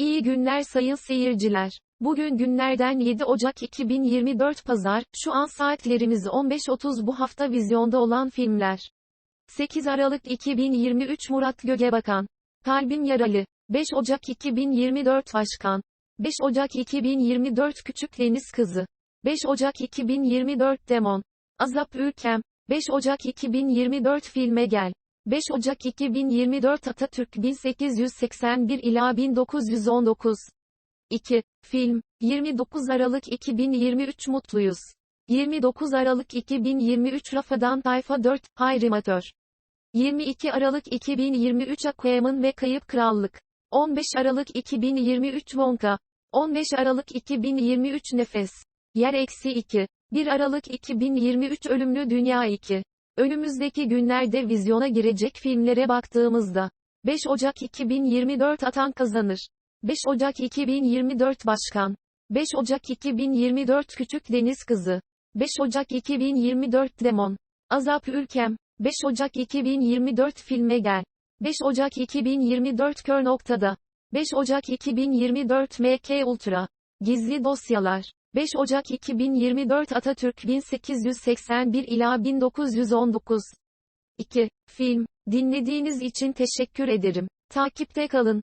İyi günler sayın seyirciler. Bugün günlerden 7 Ocak 2024 Pazar, şu an saatlerimiz 15.30 bu hafta vizyonda olan filmler. 8 Aralık 2023 Murat Gögebakan. Kalbim Yaralı. 5 Ocak 2024 Başkan. 5 Ocak 2024 Küçük Deniz Kızı. 5 Ocak 2024 Demon. Azap Ülkem. 5 Ocak 2024 Filme Gel. 5 Ocak 2024 Atatürk 1881 ila 1919. 2. Film. 29 Aralık 2023 Mutluyuz. 29 Aralık 2023 Rafadan Tayfa 4, Hayrimatör. 22 Aralık 2023 Aquaman ve Kayıp Krallık. 15 Aralık 2023 Wonka. 15 Aralık 2023 Nefes. Yer eksi 2. 1 Aralık 2023 Ölümlü Dünya 2. Önümüzdeki günlerde vizyona girecek filmlere baktığımızda. 5 Ocak 2024 Atan Kazanır. 5 Ocak 2024 Başkan. 5 Ocak 2024 Küçük Deniz Kızı. 5 Ocak 2024 Demon. Azap Ülkem. 5 Ocak 2024 Filme Gel. 5 Ocak 2024 Kör Noktada. 5 Ocak 2024 MK Ultra. Gizli Dosyalar. 5 Ocak 2024 Atatürk 1881 ila 1919. 2. Film. Dinlediğiniz için teşekkür ederim. Takipte kalın.